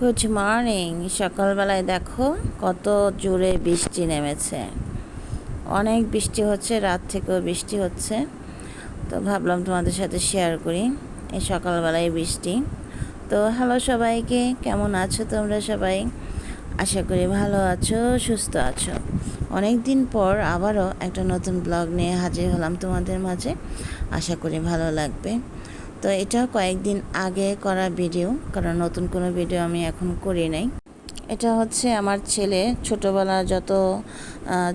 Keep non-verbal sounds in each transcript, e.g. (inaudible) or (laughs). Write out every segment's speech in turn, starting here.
Good morning সকালবেলায় দেখো কত জোরে বৃষ্টি নেমেছে। অনেক বৃষ্টি হচ্ছে, রাত থেকেও বৃষ্টি হচ্ছে। তো ভাবলাম তোমাদের সাথে শেয়ার করি এই সকালবেলায় বৃষ্টি। তো হ্যালো সবাইকে, কেমন আছো তোমরা সবাই? আশা করি ভালো আছো, সুস্থ আছো। অনেক দিন পর আবারও একটা নতুন ব্লগ নিয়ে হাজির হলাম তোমাদের মাঝে। আশা করি ভালো লাগবে। তো এটা কয়েকদিন আগে করা ভিডিও, কারণ নতুন কোনো ভিডিও আমি এখন করি নাই। এটা হচ্ছে আমার ছেলে, ছোটোবেলার যত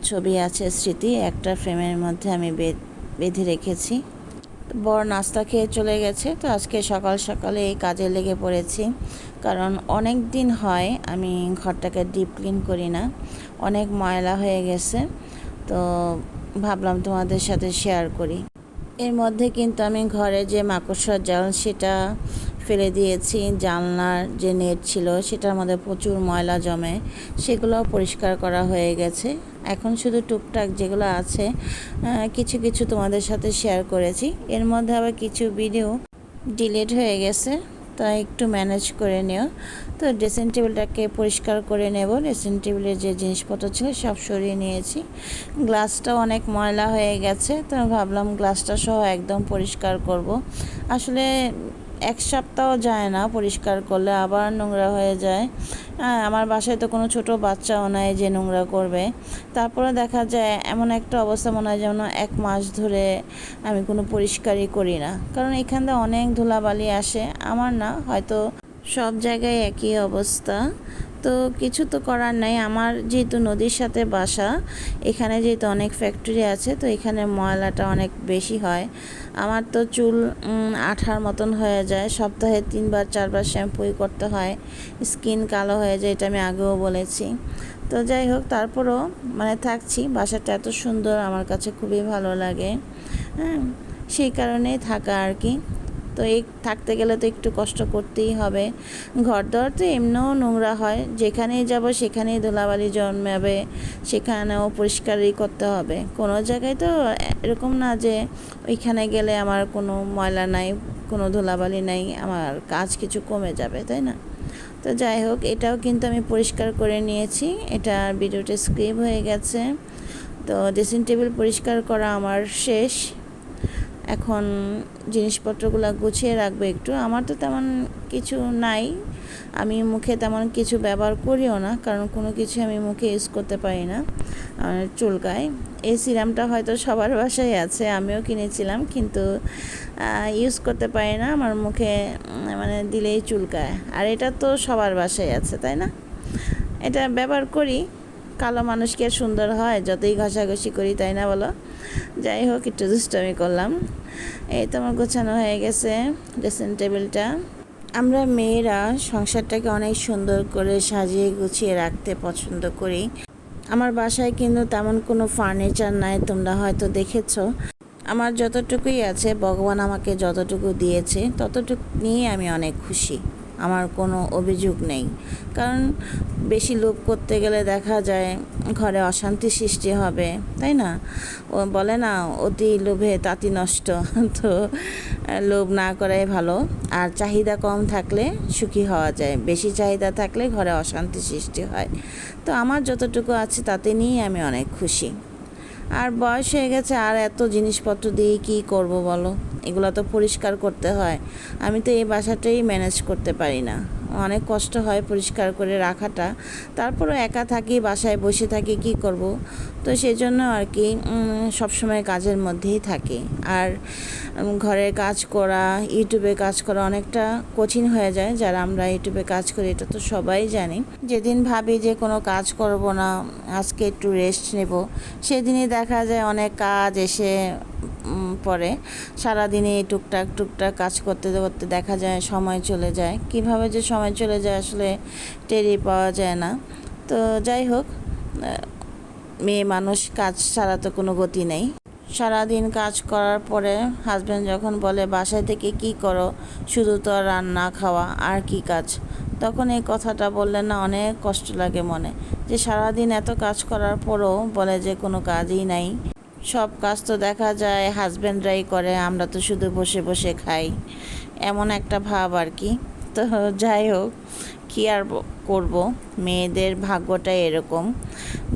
ছবি আছে, স্মৃতি, একটা ফ্রেমের মধ্যে আমি বেঁধে রেখেছি। বড় নাস্তা খেয়ে চলে গেছে, তো আজকে সকাল সকালে এই কাজে লেগে পড়েছি। কারণ অনেক দিন হয় আমি ঘরটাকে ডিপ ক্লিন করি না, অনেক ময়লা হয়ে গেছে, তো ভাবলাম তোমাদের সাথে শেয়ার করি। এর মধ্যে কিন্তু আমি ঘরে যে মাকড়সার জাল সেটা ফেলে দিয়েছি, জানলার যে নেট ছিল সেটার মধ্যে প্রচুর ময়লা জমে, সেগুলোও পরিষ্কার করা হয়ে গেছে। এখন শুধু টুকটাক যেগুলো আছে কিছু কিছু তোমাদের সাথে শেয়ার করেছি। এর মধ্যে আবার কিছু ভিডিও ডিলিট হয়ে গেছে। তাই একটু ম্যানেজ করে নিও। তো ড্রেসিং টেবিলটাকে পরিষ্কার করে নেব। ড্রেসিং টেবিলের যে জিনিসপত্র ছিল সব সরিয়ে নিয়েছি। গ্লাসটা অনেক ময়লা হয়ে গেছে, তো ভাবলাম গ্লাসটা সহ একদম পরিষ্কার করব। আসলে এক সপ্তাহ যায় না পরিষ্কার করলে, আবার নোংরা হয়ে যায়। হ্যাঁ আমার বাসায় তো কোনো ছোট বাচ্চাও নাই যে নোংরা করবে। তারপরে দেখা যায় এমন একটা অবস্থা মনে হয় যেমন এক মাস ধরে আমি কোনো পরিষ্কারই করি না। কারণ এখান থেকে অনেক ধুলাবালি আসে। আমার না হয়তো সব জায়গায় একই অবস্থা। তো কিছু তো করার নাই। আমার যেহেতু নদীর সাথে বাসা, এখানে যেহেতু অনেক ফ্যাক্টরি আছে, তো এখানে ময়লাটা অনেক বেশি হয়। আমার তো চুল আঠার মতন হয়ে যায়। সপ্তাহে তিনবার, চারবার শ্যাম্পুই করতে হয়। স্কিন কালো হয়ে যায়, এটা আমি আগেও বলেছি। তো যাই হোক, তারপরও মানে থাকছি। বাসাটা এত সুন্দর, আমার কাছে খুবই ভালো লাগে। হ্যাঁ সেই কারণেই থাকা আর কি। তো এই থাকতে গেলে তো একটু কষ্ট করতেই হবে। ঘর দর তো এমনিও নোংরা হয়, যেখানেই যাব সেখানেই ধুলাবালি জন্মাবে, সেখানেও পরিষ্কারই করতে হবে। কোনো জায়গায় তো এরকম না যে ওইখানে গেলে আমার কোনো ময়লা নাই, কোনো ধুলাবালি নাই, আমার কাজ কিছু কমে যাবে, তাই না? তো যাই হোক, এটাও কিন্তু আমি পরিষ্কার করে নিয়েছি, এটা ভিডিওটা স্ক্রিপ হয়ে গেছে। তো ড্রেসিং টেবিল পরিষ্কার করা আমার শেষ। এখন জিনিসপত্রগুলো গুছিয়ে রাখব একটু। আমার তো তেমন কিছু নাই। আমি মুখে তেমন কিছু ব্যবহার করিও না, কারণ কোনো কিছু আমি মুখে ইউজ করতে পারি না। আমার চুলকায়। এই সিরামটা হয়তো সবার বাসায় আছে, আমিও কিনেছিলাম, কিন্তু ইউজ করতে পারি না। আমার মুখে মানে দিলেই চুলকায়। আর এটা তো সবার বাসায় আছে, তাই না? এটা ব্যবহার করি। কালো মানুষকে সুন্দর হয়, যতই ঘষাঘষি করি, তাই না বলো? যাই হোক, একটু দুষ্টামি করলাম। এই তো আমার গোছানো হয়ে গেছে ড্রেসিং টেবিলটা। আমরা মেয়েরা সংসারটাকে অনেক সুন্দর করে সাজিয়ে গুছিয়ে রাখতে পছন্দ করি। আমার বাসায় কিন্তু তেমন কোনো ফার্নিচার নাই, তোমরা হয়তো দেখেছ। আমার যতটুকুই আছে, ভগবান আমাকে যতটুকু দিয়েছে, ততটুকু নিয়ে আমি অনেক খুশি। আমার কোনো অভিযোগ নেই। কারণ বেশি লোভ করতে গেলে দেখা যায় ঘরে অশান্তি সৃষ্টি হবে, তাই না? ও বলে না, অতি লোভে তাঁতি নষ্ট। (laughs) তো লোভ না করাই ভালো। আর চাহিদা কম থাকলে সুখী হওয়া যায়। বেশি চাহিদা থাকলে ঘরে অশান্তি সৃষ্টি হয়। তো আমার যতটুকু আছে তাতে নিয়েই আমি অনেক খুশি। আর বয়স হয়ে গেছে, আর এত জিনিসপত্র দিয়ে কি করব বলো? এগুলো তো পরিষ্কার করতে হয়। আমি তো এই বাসাটাই ম্যানেজ করতে পারি না। অনেক কষ্ট হয় পরিষ্কার করে রাখাটা। তারপরও একা থাকি, বাসায় বসে থাকি, কি করব? তো সেই জন্য আর কি সবসময় কাজের মধ্যেই থাকি। আর ঘরের কাজ করা ইউটিউবে কাজ করা অনেকটা কঠিন হয়ে যায়। যারা আমরা ইউটিউবে কাজ করি, এটা তো সবাই জানি। যেদিন ভাবি যে কোনো কাজ করব না, আজকে একটু রেস্ট নেব, সেদিনই দেখা যায় অনেক কাজ এসে পড়ে সারাদিনে এই টুকটাক টুকটাক কাজ করতে করতে দেখা যায় সময় চলে যায়। কীভাবে যে সময় চলে যায় আসলে টেরি পাওয়া যায় না। তো যাই হোক মেয়ে মানুষ কাজ ছাড়া তো কোনো গতি নেই। সারাদিন কাজ করার পরে হাজব্যান্ড যখন বলে, বাসায় থেকে কি করো? শুধু তো আর রান্না, খাওয়া, আর কি কাজ? তখন এই কথাটা বললে না অনেক কষ্ট লাগে মনে। যে সারাদিন এত কাজ করার পরও বলে যে কোনো কাজই নাই। সব কাজ তো দেখা যায় হাজব্যান্ডরাই করে, আমরা তো শুধু বসে বসে খাই। এমন একটা ভাব আর কি। তো যাই হোক, কী আর করব? মেয়েদের ভাগ্যটা এরকম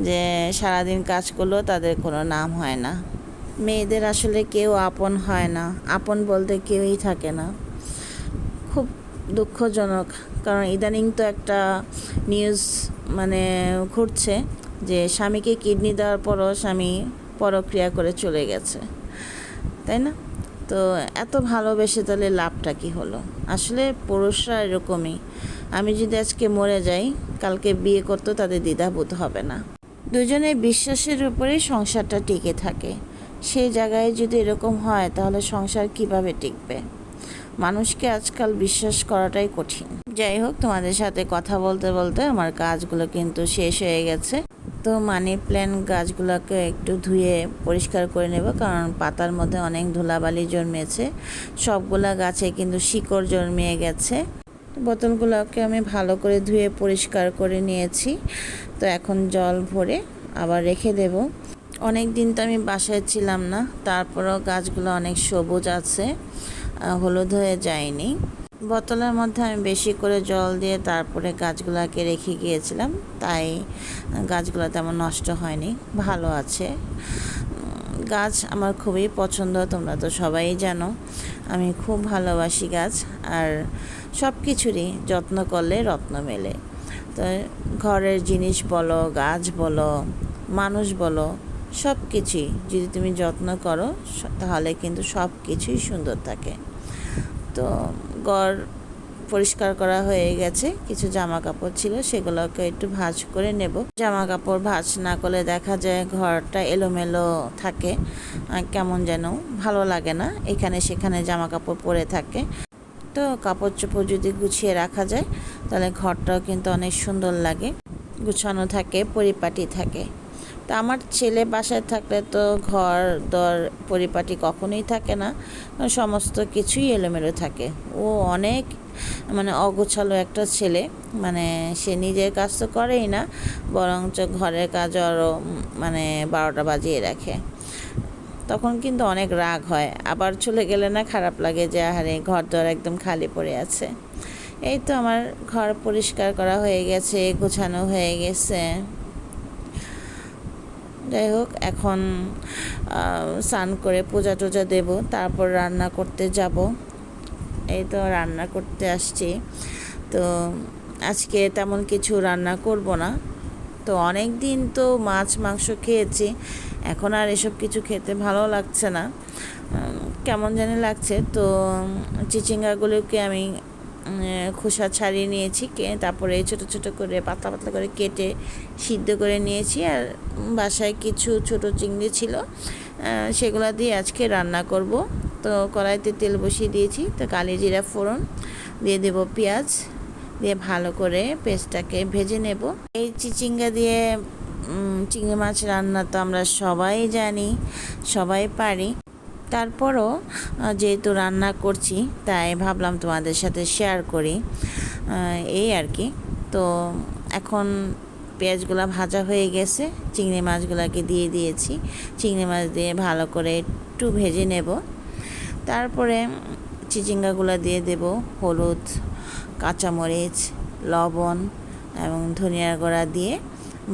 যে সারাদিন কাজ করলেও তাদের কোনো নাম হয় না। মেয়েদের আসলে কেউ আপন হয় না। আপন বলতে কেউই থাকে না। খুব দুঃখজনক। কারণ ইদানিং তো একটা নিউজ মানে ঘুরছে যে স্বামীকে কিডনি দেওয়ার পরও স্বামী পরক্রিয়া করে চলে গেছে। তাই না? তো এত ভালোবেসে তাহলে লাভটা কি হলো? আসলে পুরুষরা এরকমই। আমি যদি আজকে মরে যাই, কালকে বিয়ে করতেও তাদের দ্বিধাবোধ হবে না। দুজনের বিশ্বাসের উপরেই সংসারটা টিকে থাকে। সেই জায়গায় যদি এরকম হয়, তাহলে সংসার কীভাবে টিকবে? মানুষকে আজকাল বিশ্বাস করাটাই কঠিন। যাই হোক, তোমাদের সাথে কথা বলতে বলতে আমার কাজগুলো কিন্তু শেষ হয়ে গেছে। তো মানি প্ল্যান্ট গাছগুলোকে একটু ধুয়ে পরিষ্কার করে নেব, কারণ পাতার মধ্যে অনেক ধুলাবালি জন্মেছে। সবগুলা গাছে কিন্তু শিকড় জন্মিয়ে গেছে। বোতলগুলোকে আমি ভালো করে ধুয়ে পরিষ্কার করে নিয়েছি। তো এখন জল ভরে আবার রেখে দেব। অনেক দিন তো আমি বাসায় ছিলাম না, তারপরও গাছগুলো অনেক সবুজ আছে হলুদ হয়ে যায়নি। বোতলের মধ্যে আমি বেশি করে জল দিয়ে তারপরে গাছগুলোকে রেখে গিয়েছিলাম। তাই গাছগুলো তেমন নষ্ট হয়নি, ভালো আছে। গাছ আমার খুবই পছন্দ, তোমরা তো সবাই জানো। আমি খুব ভালোবাসি গাছ আর সব কিছুরই যত্ন করলে রত্ন মেলে। তো ঘরের জিনিস বলো, গাছ বলো, মানুষ বলো সব কিছুই যদি তুমি যত্ন করো তাহলে কিন্তু সব কিছুই সুন্দর থাকে। তো গড় পরিষ্কার করা হয়ে গেছে। কিছু জামা কাপড় ছিল, সেগুলোকে একটু ভাঁজ করে নেব। জামা কাপড় ভাঁজ না করলে দেখা যায় ঘরটা এলোমেলো থাকে। কেমন যেন ভালো লাগে না। এখানে সেখানে জামা কাপড় পরে থাকে। তো কাপড় চোপড় যদি গুছিয়ে রাখা যায়, তাহলে ঘরটাও কিন্তু অনেক সুন্দর লাগে। গুছানো থাকে, পরিপাটি থাকে। তো আমার ছেলে বাসায় থাকলে তো ঘর, দর, পরিপাটি কখনোই থাকে না। সমস্ত কিছুই এলোমেলো থাকে। ও অনেক মানে অগোছালো একটা ছেলে। মানে সে নিজের কাজ তো করেই না, বরঞ্চ ঘরের কাজ আরও মানে বারোটা বাজিয়ে রাখে। তখন কিন্তু অনেক রাগ হয়। আবার চলে গেলে না খারাপ লাগে যে, আহারে ঘর দর একদম খালি পড়ে আছে। এই তো আমার ঘর পরিষ্কার করা হয়ে গেছে, গোছানো হয়ে গেছে। যাই হোক, এখন স্নান করে পূজা টুজা দেব, তারপর রান্না করতে যাব। এই তো রান্না করতে আসছি। তো আজকে তেমন কিছু রান্না করব না। তো অনেক দিন তো মাছ, মাংস খেয়েছি, এখন আর এসব কিছু খেতে ভালো লাগছে না। কেমন জানি লাগছে। তো চিচিঙ্গাগুলোকে আমি খোসা ছাড়িয়ে নিয়েছি তারপরে ছোট ছোট করে পাতলা পাতলা করে কেটে সিদ্ধ করে নিয়েছি, আর বাসায় কিছু ছোট চিংড়ি ছিল সেগুলো দিয়ে আজকে রান্না করব। তো কড়াইতে তেল বসিয়ে দিয়েছি, তো কালি জিরা ফোড়ন, দিয়ে দেব পেঁয়াজ, দিয়ে ভালো করে পেস্টটাকে ভেজে নেব। এই চিচিঙ্গা দিয়ে চিংড়ি মাছ রান্না তো আমরা সবাই জানি, সবাই পারি। তারপরও যেহেতু রান্না করছি, তাই ভাবলাম তোমাদের সাথে শেয়ার করি। এই আর কি। তো এখন পেঁয়াজগুলো ভাজা হয়ে গেছে, চিংড়ি মাছগুলোকে দিয়ে দিয়েছি। চিংড়ি মাছ দিয়ে ভালো করে একটু ভেজে নেব। তারপরে চিচিঙ্গাগুলো দিয়ে দেব, হলুদ, কাঁচামরিচ, লবণ এবং ধনিয়ার গুঁড়া দিয়ে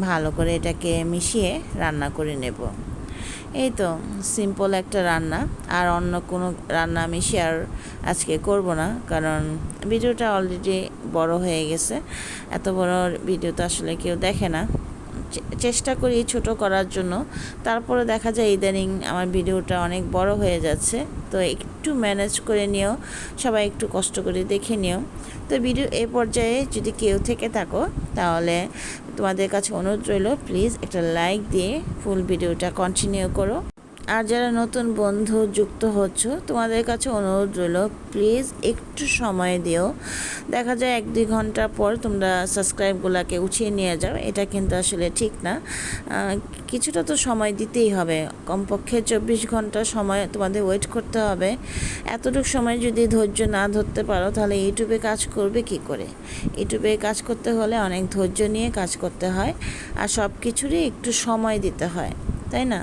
ভালো করে এটাকে মিশিয়ে রান্না করে নেব। এই তো সিম্পল একটা রান্না। আর অন্য কোনো রান্না আমি শেয়ার আজকে করব না, কারণ ভিডিওটা অলরেডি বড় হয়ে গেছে। এত বড় ভিডিও তো আসলে কেউ দেখে না। চেষ্টা করি ছোট করার জন্য। তারপরে দেখা যায় ইদানিং আমার ভিডিওটা অনেক বড় হয়ে যাচ্ছে। তো একটু ম্যানেজ করে নিও, সবাই একটু কষ্ট করে দেখে নিও। তো ভিডিও এই পর্যায়ে যদি কেউ থেকে থাকো, তাহলে তোমাদের কাছে অনুরোধ রইল প্লিজ একটা লাইক দিয়ে ফুল ভিডিওটা কন্টিনিউ করো। আর যারা নতুন বন্ধু যুক্ত হচ্ছ, তোমাদের কাছে অনুরোধ রইল, প্লিজ একটু সময় দিও। দেখা যায় এক দুই ঘণ্টা পর তোমরা সাবস্ক্রাইবগুলোকে উঠিয়ে নিয়ে যাও, এটা কিন্তু আসলে ঠিক না। কিছুটা তো সময় দিতেই হবে। কমপক্ষে চব্বিশ ঘণ্টা সময় তোমাদের ওয়েট করতে হবে। এতটুকু সময় যদি ধৈর্য না ধরতে পারো, তাহলে ইউটিউবে কাজ করবে কি করে? ইউটিউবে কাজ করতে হলে অনেক ধৈর্য নিয়ে কাজ করতে হয়, আর সব কিছুরই একটু সময় দিতে হয়, তাই না?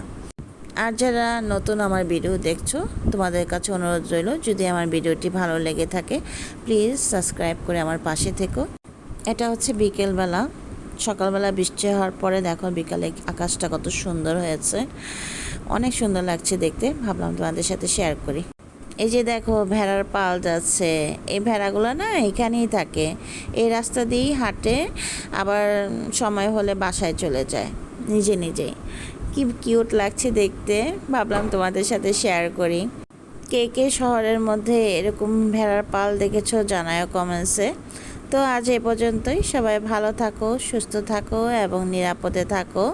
আর যারা নতুন আমার ভিডিও দেখছ, তোমাদের কাছে অনুরোধ রইল, যদি আমার ভিডিওটি ভালো লেগে থাকে, প্লিজ সাবস্ক্রাইব করে আমার পাশে থেকো। এটা হচ্ছে বিকেলবেলা। সকালবেলা বৃষ্টি হওয়ার পরে দেখো বিকালে আকাশটা কত সুন্দর হয়েছে। অনেক সুন্দর লাগছে দেখতে, ভাবলাম তোমাদের সাথে শেয়ার করি। এই যে দেখো ভেড়ার পাল যাচ্ছে, এই ভেড়াগুলো না এখানেই থাকে। এই রাস্তা দিয়েই হাঁটে, আবার সময় হলে বাসায় চলে যায়, নিজে নিজেই। কি কিউট লাগছে দেখতে? ভাবলাম তোমাদের সাথে শেয়ার করি। কে কে শহরের মধ্যে এরকম ভেড়ার পাল দেখেছ জানায় কমেন্টসে তো আজ এ পর্যন্তই। সবাই ভালো থাকো, সুস্থ থাকো এবং নিরাপদে থাকো।